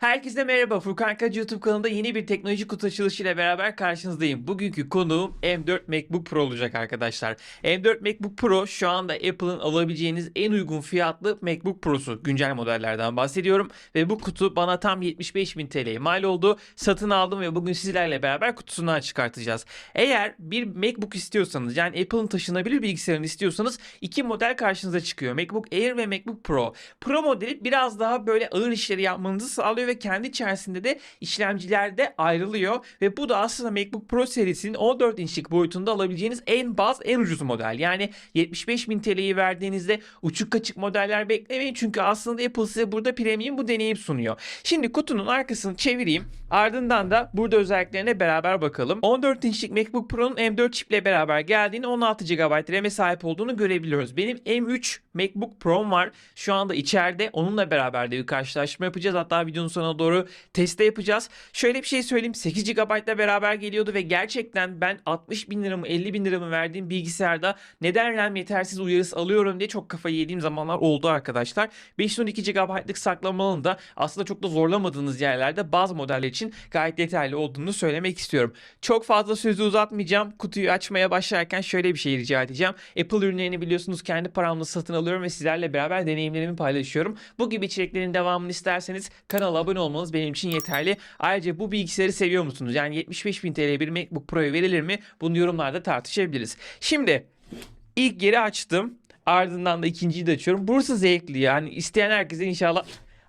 Herkese merhaba. Furkan Kaç YouTube kanalında yeni bir teknoloji kutu açılışı ile beraber karşınızdayım. Bugünkü konuğum M4 MacBook Pro olacak arkadaşlar. M4 MacBook Pro şu anda Apple'ın alabileceğiniz en uygun fiyatlı MacBook Pro'su. Güncel modellerden bahsediyorum. Ve bu kutu bana tam 75.000 TL'ye mal oldu. Satın aldım ve bugün sizlerle beraber kutusundan çıkartacağız. Eğer bir MacBook istiyorsanız yani Apple'ın taşınabilir bilgisayarını istiyorsanız iki model karşınıza çıkıyor. MacBook Air ve MacBook Pro. Pro modeli biraz daha böyle ağır işleri yapmanızı sağlıyor ve kendi içerisinde de işlemcilerde ayrılıyor ve bu da aslında MacBook Pro serisinin 14 inçlik boyutunda alabileceğiniz en baz en ucuz model. Yani 75.000 TL'yi verdiğinizde uçuk kaçık modeller beklemeyin çünkü aslında Apple size burada premium bu deneyim sunuyor. Şimdi kutunun arkasını çevireyim. Ardından da burada özelliklerine beraber bakalım. 14 inçlik MacBook Pro'nun M4 çiple beraber geldiğini 16 GB RAM'e sahip olduğunu görebiliyoruz. Benim M3 MacBook Pro'm var. Şu anda içeride. Onunla beraber de bir karşılaştırma yapacağız. Hatta videonun sonuna doğru teste yapacağız. Şöyle bir şey söyleyeyim. 8 GB ile beraber geliyordu ve gerçekten ben 60 bin lira mı 50 bin lira mı verdiğim bilgisayarda neden RAM yetersiz uyarısı alıyorum diye çok kafayı yediğim zamanlar oldu arkadaşlar. 512 GB'lık saklamanın da aslında çok da zorlamadığınız yerlerde bazı modeller için gayet yeterli olduğunu söylemek istiyorum. Çok fazla sözü uzatmayacağım. Kutuyu açmaya başlarken şöyle bir şey rica edeceğim. Apple ürünlerini biliyorsunuz kendi paramla satın alıyorum ve sizlerle beraber deneyimlerimi paylaşıyorum. Bu gibi içeriklerin devamını isterseniz kanala abone olmanız benim için yeterli. Ayrıca bu bilgisayarı seviyor musunuz? Yani 75.000 TL bir MacBook Pro'ya verilir mi? Bunu yorumlarda tartışabiliriz. Şimdi ilk geri açtım. Ardından da ikinciyi de açıyorum. Burası zevkli yani. isteyen herkese inşallah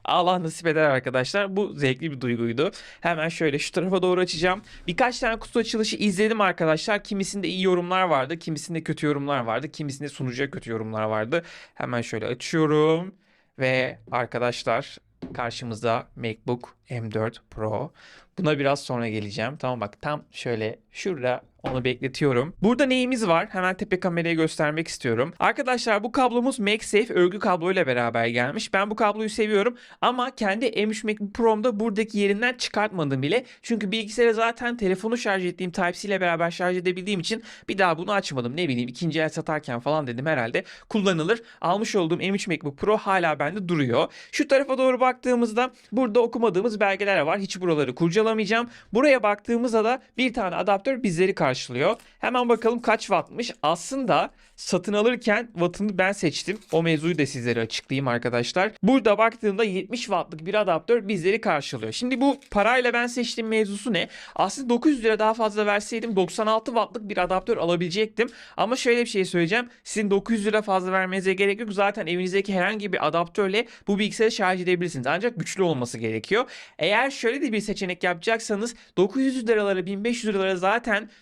Allah nasip eder arkadaşlar. Bu zevkli bir duyguydu. Hemen şöyle şu tarafa doğru açacağım. Birkaç tane kutu açılışı izledim arkadaşlar. Kimisinde iyi yorumlar vardı. Kimisinde kötü yorumlar vardı. Kimisinde sunucuya kötü yorumlar vardı. Hemen şöyle açıyorum. Ve arkadaşlar karşımızda MacBook M4 Pro. Buna biraz sonra geleceğim. Tamam bak tam şöyle şurada onu bekletiyorum. Burada neyimiz var? Hemen tepe kameraya göstermek istiyorum. Arkadaşlar bu kablomuz MagSafe örgü kabloyla beraber gelmiş. Ben bu kabloyu seviyorum ama kendi M3 MacBook Pro'mda buradaki yerinden çıkartmadım bile. Çünkü bilgisayara zaten telefonu şarj ettiğim Type-C ile beraber şarj edebildiğim için bir daha bunu açmadım. Ne bileyim ikinci el satarken falan dedim herhalde kullanılır. Almış olduğum M3 MacBook Pro hala bende duruyor. Şu tarafa doğru baktığımızda burada okumadığımız belgeler var. Hiç buraları kurcalamayacağım. Buraya baktığımızda da bir tane adaptör bizleri karşılıyor. Hemen bakalım kaç wattmış. Aslında satın alırken wattını ben seçtim. O mevzuyu da sizlere açıklayayım arkadaşlar. Burada baktığımda 70 wattlık bir adaptör bizleri karşılıyor. Şimdi bu parayla ben seçtiğim mevzusu ne? Aslında 900 lira daha fazla verseydim 96 wattlık bir adaptör alabilecektim. Ama şöyle bir şey söyleyeceğim. Sizin 900 lira fazla vermenize gerek yok. Zaten evinizdeki herhangi bir adaptörle bu bilgisayarı şarj edebilirsiniz. Ancak güçlü olması gerekiyor. Eğer şöyle de bir seçenek yapacaksanız 900 liralara 1500 liralara zaten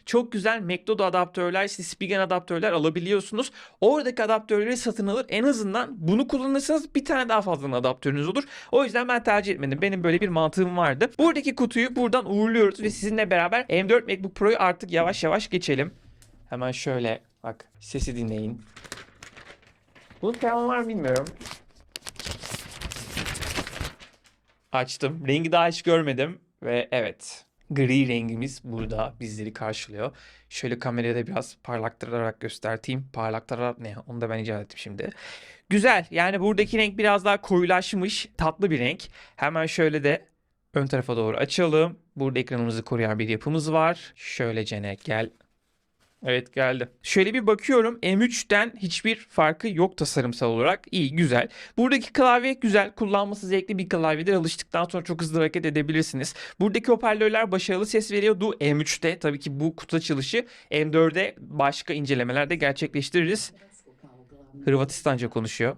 çok güzel McDodo adaptörler, işte Spigen adaptörler alabiliyorsunuz. Oradaki adaptörleri satın alır. En azından bunu kullanırsanız bir tane daha fazla adaptörünüz olur. O yüzden ben tercih etmedim. Benim böyle bir mantığım vardı. Buradaki kutuyu buradan uğurluyoruz ve sizinle beraber M4 MacBook Pro'yu artık yavaş yavaş geçelim. Hemen şöyle bak sesi dinleyin. Bunun devamı var bilmiyorum. Açtım. Rengi daha hiç görmedim. Ve evet gri rengimiz burada bizleri karşılıyor. Şöyle kameraya da biraz parlaktırarak göstereyim. Parlaktırarak ne? Onu da ben icat ettim şimdi. Güzel. Yani buradaki renk biraz daha koyulaşmış. Tatlı bir renk. Hemen şöyle de ön tarafa doğru açalım. Burada ekranımızı koruyan bir yapımız var. Şöyle gel. Evet geldi. Şöyle bir bakıyorum. M3'ten hiçbir farkı yok tasarımsal olarak. İyi, güzel. Buradaki klavye güzel. Kullanması zevkli bir klavyedir. Alıştıktan sonra çok hızlı hareket edebilirsiniz. Buradaki hoparlörler başarılı ses veriyordu M3'te. Tabii ki bu kutu açılışı M4'de başka incelemelerde gerçekleştiririz. Hırvatistanca konuşuyor.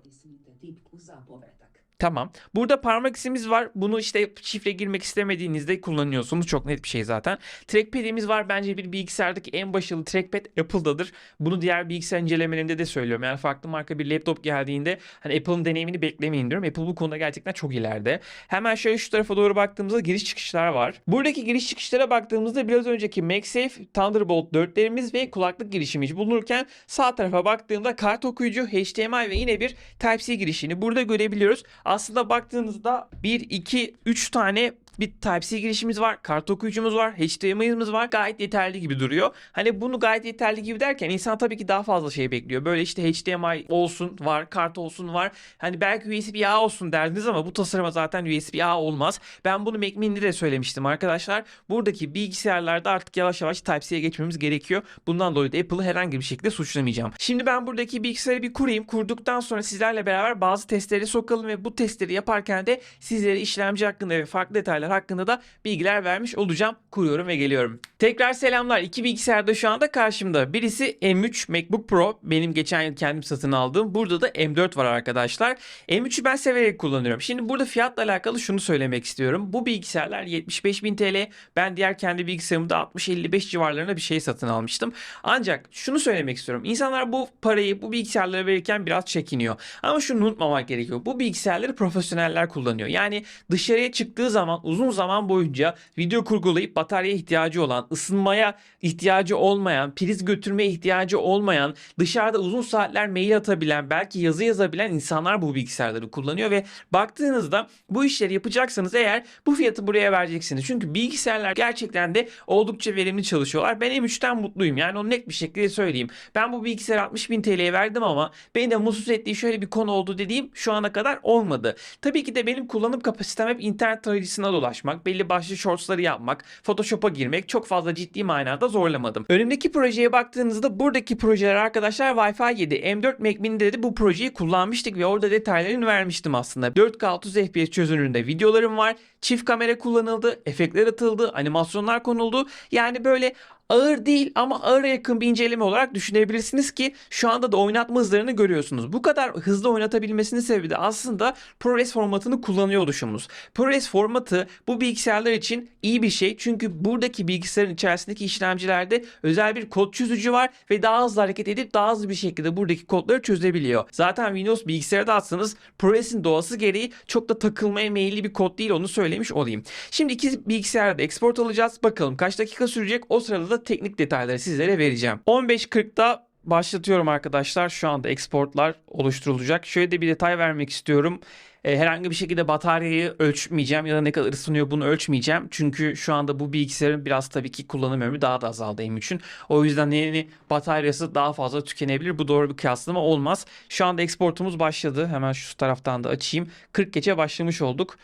Tamam. Burada parmak izimiz var. Bunu işte şifre girmek istemediğinizde kullanıyorsunuz. Çok net bir şey zaten. Trackpad'imiz var. Bence bir bilgisayardaki en başarılı trackpad Apple'dadır. Bunu diğer bilgisayar incelemelerinde de söylüyorum. Yani farklı marka bir laptop geldiğinde hani Apple'ın deneyimini beklemeyin diyorum. Apple bu konuda gerçekten çok ileride. Hemen şöyle şu tarafa doğru baktığımızda giriş çıkışlar var. Buradaki giriş çıkışlara baktığımızda biraz önceki MagSafe, Thunderbolt 4'lerimiz ve kulaklık girişimiz bulunurken sağ tarafa baktığımda kart okuyucu, HDMI ve yine bir Type-C girişini burada görebiliyoruz. Aslında baktığınızda 1, 2, 3 tane bir Type-C girişimiz var, kart okuyucumuz var, HDMI'miz var. Gayet yeterli gibi duruyor. Hani bunu gayet yeterli gibi derken insan tabii ki daha fazla şey bekliyor. Böyle işte HDMI olsun var, kart olsun var. Hani belki USB-A olsun derdiniz ama bu tasarıma zaten USB-A olmaz. Ben bunu Mac Mini'de de söylemiştim arkadaşlar. Buradaki bilgisayarlarda artık yavaş yavaş Type-C'ye geçmemiz gerekiyor. Bundan dolayı da Apple'ı herhangi bir şekilde suçlamayacağım. Şimdi ben buradaki bilgisayarı bir kurayım. Kurduktan sonra sizlerle beraber bazı testleri sokalım ve bu testleri yaparken de sizlere işlemci hakkında ve farklı detaylar hakkında da bilgiler vermiş olacağım. Kuruyorum ve geliyorum. Tekrar selamlar. İki bilgisayar da şu anda karşımda. Birisi M3 MacBook Pro. Benim geçen yıl kendim satın aldığım. Burada da M4 var arkadaşlar. M3'ü ben severek kullanıyorum. Şimdi burada fiyatla alakalı şunu söylemek istiyorum. Bu bilgisayarlar 75.000 TL. Ben diğer kendi bilgisayarımda 60-55 civarlarında bir şey satın almıştım. Ancak şunu söylemek istiyorum. İnsanlar bu parayı bu bilgisayarlara verirken biraz çekiniyor. Ama şunu unutmamak gerekiyor. Bu bilgisayarları profesyoneller kullanıyor. Yani dışarıya çıktığı zaman uzun zaman boyunca video kurgulayıp bataryaya ihtiyacı olan, ısınmaya ihtiyacı olmayan, priz götürmeye ihtiyacı olmayan, dışarıda uzun saatler mail atabilen, belki yazı yazabilen insanlar bu bilgisayarları kullanıyor ve baktığınızda bu işleri yapacaksanız eğer bu fiyatı buraya vereceksiniz. Çünkü bilgisayarlar gerçekten de oldukça verimli çalışıyorlar. Ben M3'ten mutluyum. Yani onu net bir şekilde söyleyeyim. Ben bu bilgisayara 60 bin TL'ye verdim ama beni de mutsuz ettiği şöyle bir konu oldu dediğim şu ana kadar olmadı. Tabii ki de benim kullanım kapasitem hep internet tarayıcısına dolaşmak, belli başlı shortsları yapmak, Photoshop'a girmek çok fazla ciddi manada zorlamadım. Önümdeki projeye baktığınızda buradaki projeler arkadaşlar Wi-Fi 7, M4 Mac Mini'de de bu projeyi kullanmıştık ve orada detaylarını vermiştim aslında. 4K 30 FPS çözünürlüğünde videolarım var. Çift kamera kullanıldı, efektler atıldı, animasyonlar konuldu. Yani böyle ağır değil ama ağır yakın bir inceleme olarak düşünebilirsiniz ki şu anda da oynatma hızlarını görüyorsunuz. Bu kadar hızlı oynatabilmesinin sebebi de aslında ProRes formatını kullanıyor oluşumuz. ProRes formatı bu bilgisayarlar için iyi bir şey çünkü buradaki bilgisayarın içerisindeki işlemcilerde özel bir kod çözücü var ve daha hızlı hareket edip daha hızlı bir şekilde buradaki kodları çözebiliyor. Zaten Windows bilgisayarda atsanız ProRes'in doğası gereği çok da takılmaya meyilli bir kod değil onu söylemiş olayım. Şimdi iki bilgisayarda da export alacağız. Bakalım kaç dakika sürecek. O sırada da teknik detayları sizlere vereceğim. 15.40'da başlatıyorum arkadaşlar. Şu anda exportlar oluşturulacak. Şöyle de bir detay vermek istiyorum. E, herhangi bir şekilde bataryayı ölçmeyeceğim ya da ne kadar ısınıyor bunu ölçmeyeceğim. Çünkü şu anda bu bilgisayarın biraz tabii ki kullanım ömrü daha da azaldı M3'ün. O yüzden yeni bataryası daha fazla tükenebilir. Bu doğru bir kıyaslama olmaz. Şu anda exportumuz başladı. Hemen şu taraftan da açayım. 40 gece başlamış olduk.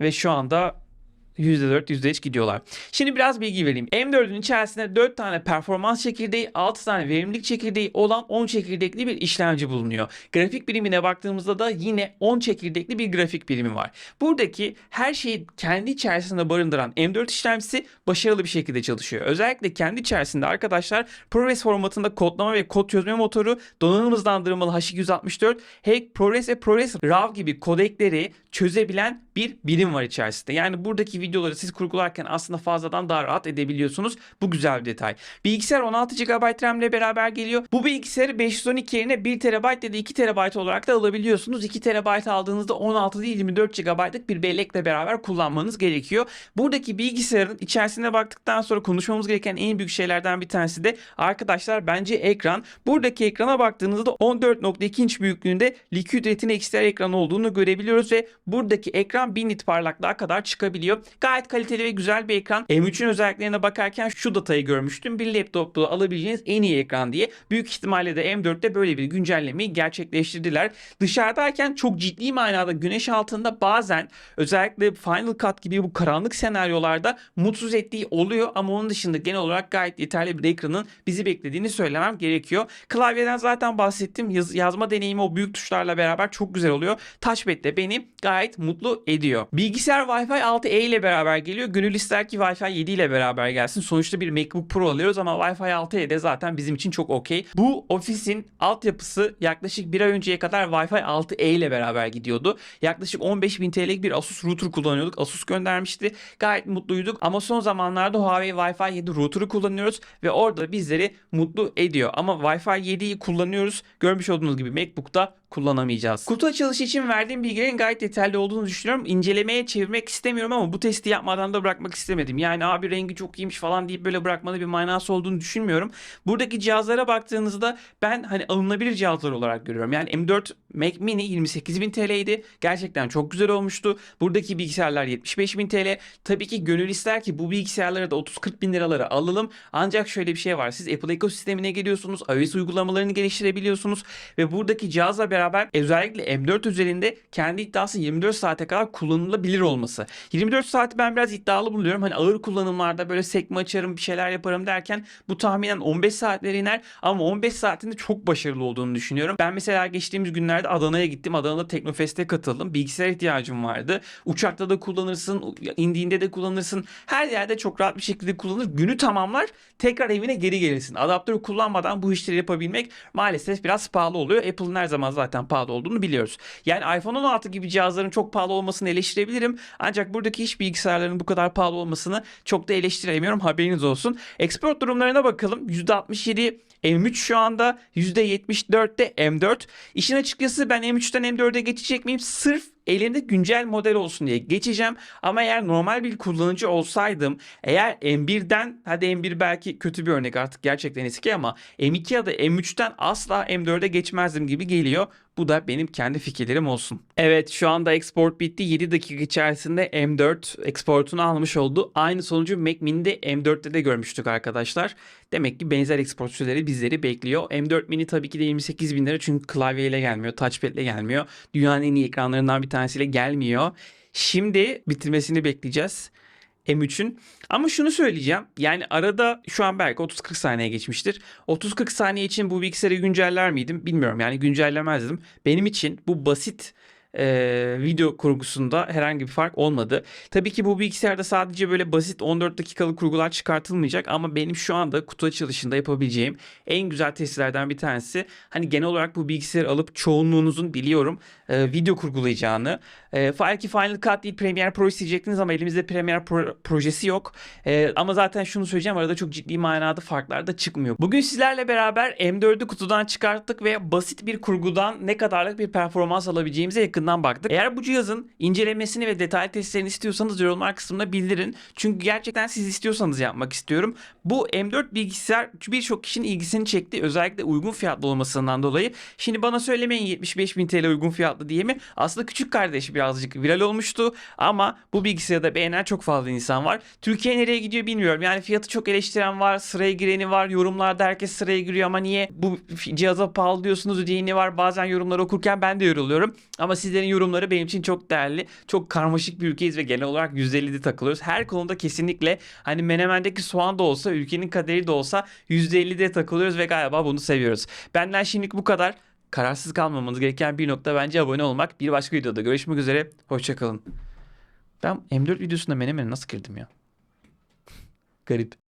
Ve şu anda %4, %3 gidiyorlar. Şimdi biraz bilgi vereyim. M4'ün içerisinde 4 tane performans çekirdeği, 6 tane verimlilik çekirdeği olan 10 çekirdekli bir işlemci bulunuyor. Grafik birimine baktığımızda da yine 10 çekirdekli bir grafik birimi var. Buradaki her şeyi kendi içerisinde barındıran M4 işlemcisi başarılı bir şekilde çalışıyor. Özellikle kendi içerisinde arkadaşlar ProRes formatında kodlama ve kod çözme motoru, donanım hızlandırmalı H264, Hack, ProRes ve ProRes RAW gibi kodekleri çözebilen bir birim var içerisinde. Yani buradaki videoları siz kurgularken aslında fazladan daha rahat edebiliyorsunuz. Bu güzel bir detay. Bilgisayar 16 GB RAM ile beraber geliyor. Bu bilgisayarı 512 yerine 1 TB ya da 2 TB olarak da alabiliyorsunuz. 2 TB aldığınızda 16 değil 24 GB'lık bir bellekle beraber kullanmanız gerekiyor. Buradaki bilgisayarın içerisine baktıktan sonra konuşmamız gereken en büyük şeylerden bir tanesi de arkadaşlar bence ekran. Buradaki ekrana baktığınızda 14.2 inç büyüklüğünde Liquid Retina XDR ekran olduğunu görebiliyoruz ve buradaki ekran 1000 nit parlaklığa kadar çıkabiliyor. Gayet kaliteli ve güzel bir ekran. M3'ün özelliklerine bakarken şu datayı görmüştüm. Bir laptopta alabileceğiniz en iyi ekran diye. Büyük ihtimalle de M4'te böyle bir güncellemeyi gerçekleştirdiler. Dışarıdayken çok ciddi manada güneş altında bazen özellikle Final Cut gibi bu karanlık senaryolarda mutsuz ettiği oluyor ama onun dışında genel olarak gayet yeterli bir ekranın bizi beklediğini söylemem gerekiyor. Klavyeden zaten bahsettim. Yaz- yazma deneyimi o büyük tuşlarla beraber çok güzel oluyor. Touchpad de beni gayet mutlu ediyor. Bilgisayar Wi-Fi 6E ile beraber geliyor. Gönül ister ki Wi-Fi 7 ile beraber gelsin. Sonuçta bir MacBook Pro alıyoruz ama Wi-Fi 6E de zaten bizim için çok okey. Bu ofisin altyapısı yaklaşık bir ay önceye kadar Wi-Fi 6E ile beraber gidiyordu. Yaklaşık 15.000 TL'lik bir Asus router kullanıyorduk. Asus göndermişti. Gayet mutluyduk ama son zamanlarda Huawei Wi-Fi 7 router'ı kullanıyoruz ve orada bizleri mutlu ediyor. Ama Wi-Fi 7'yi kullanıyoruz. Görmüş olduğunuz gibi MacBook'ta kullanamayacağız. Kutu açılışı için verdiğim bilgilerin gayet detaylı olduğunu düşünüyorum. İncelemeye çevirmek istemiyorum ama bu testi yapmadan da bırakmak istemedim. Yani abi rengi çok iyiymiş falan deyip böyle bırakmanın bir manası olduğunu düşünmüyorum. Buradaki cihazlara baktığınızda ben hani alınabilir cihazlar olarak görüyorum. Yani M4 Mac Mini 28.000 TL'ydi. Gerçekten çok güzel olmuştu. Buradaki bilgisayarlar 75.000 TL. Tabii ki gönül ister ki bu bilgisayarları da 30-40 bin liralara alalım. Ancak şöyle bir şey var. Siz Apple ekosistemine geliyorsunuz. iOS uygulamalarını geliştirebiliyorsunuz. Ve buradaki cihazla beraber özellikle M4 üzerinde kendi iddiası 24 saate kadar kullanılabilir olması. 24 saati ben biraz iddialı buluyorum. Hani ağır kullanımlarda böyle sekme açarım bir şeyler yaparım derken bu tahminen 15 saatlere iner. Ama 15 saatinde çok başarılı olduğunu düşünüyorum. Ben mesela geçtiğimiz günlerde Adana'ya gittim. Adana'da Teknofest'e katıldım. Bilgisayar ihtiyacım vardı. Uçakta da kullanırsın, indiğinde de kullanırsın. Her yerde çok rahat bir şekilde kullanır. Günü tamamlar, tekrar evine geri gelirsin. Adaptörü kullanmadan bu işleri yapabilmek maalesef biraz pahalı oluyor. Apple'ın her zaman zaten pahalı olduğunu biliyoruz. Yani iPhone 16 gibi cihazların çok pahalı olmasını eleştirebilirim. Ancak buradaki iş bilgisayarların bu kadar pahalı olmasını çok da eleştiremiyorum. Haberiniz olsun. Export durumlarına bakalım. %67 M3 şu anda %74'te M4. İşin açıkçası ben M3'ten M4'e geçecek miyim? Sırf elimde güncel model olsun diye geçeceğim. Ama eğer normal bir kullanıcı olsaydım eğer M1'den hadi M1 belki kötü bir örnek artık gerçekten eski ama M2 ya da M3'ten asla M4'e geçmezdim gibi geliyor. Bu da benim kendi fikirlerim olsun. Evet şu anda export bitti. 7 dakika içerisinde M4 exportunu almış oldu. Aynı sonucu Mac Mini'de M4'te de görmüştük arkadaşlar. Demek ki benzer export süreleri bizleri bekliyor. M4 Mini tabii ki de 28 bin lira çünkü klavyeyle gelmiyor, touchpad ile gelmiyor. Dünyanın en iyi ekranlarından bir tanesiyle gelmiyor. Şimdi bitirmesini bekleyeceğiz. M3'ün. Ama şunu söyleyeceğim. Yani arada şu an belki 30-40 saniye geçmiştir. 30-40 saniye için bu bilgisayarı günceller miydim? Bilmiyorum. Yani güncellemezdim. Benim için bu basit e, video kurgusunda herhangi bir fark olmadı. Tabii ki bu bilgisayarda sadece böyle basit 14 dakikalık kurgular çıkartılmayacak ama benim şu anda kutu açılışında yapabileceğim en güzel testlerden bir tanesi. Hani genel olarak bu bilgisayarı alıp çoğunluğunuzun biliyorum e, video kurgulayacağını. E, belki Final Cut değil Premiere Pro isteyecektiniz ama elimizde Premiere Pro projesi yok. E, ama zaten şunu söyleyeceğim arada çok ciddi manada farklar da çıkmıyor. Bugün sizlerle beraber M4'ü kutudan çıkarttık ve basit bir kurgudan ne kadarlık bir performans alabileceğimize yakından baktık. Eğer bu cihazın incelemesini ve detaylı testlerini istiyorsanız yorumlar kısmında bildirin. Çünkü gerçekten siz istiyorsanız yapmak istiyorum. Bu M4 bilgisayar birçok kişinin ilgisini çekti. Özellikle uygun fiyatlı olmasından dolayı. Şimdi bana söylemeyin 75 bin TL uygun fiyatlı diye mi? Aslında küçük kardeş birazcık viral olmuştu. Ama bu bilgisayarda beğenen çok fazla insan var. Türkiye nereye gidiyor bilmiyorum. Yani fiyatı çok eleştiren var. Sıraya gireni var. Yorumlarda herkes sıraya giriyor ama niye bu cihaza pahalı diyorsunuz diyeni var. Bazen yorumları okurken ben de yoruluyorum. Ama sizlerin yorumları benim için çok değerli. Çok karmaşık bir ülkeyiz ve genel olarak %50'de takılıyoruz. Her konuda kesinlikle hani Menemen'deki soğan da olsa, ülkenin kaderi de olsa %50'de takılıyoruz ve galiba bunu seviyoruz. Benden şimdilik bu kadar. Kararsız kalmamanız gereken bir nokta bence abone olmak. Bir başka videoda görüşmek üzere. Hoşçakalın. Ben M4 videosunda Menemen'e nasıl girdim ya? Garip.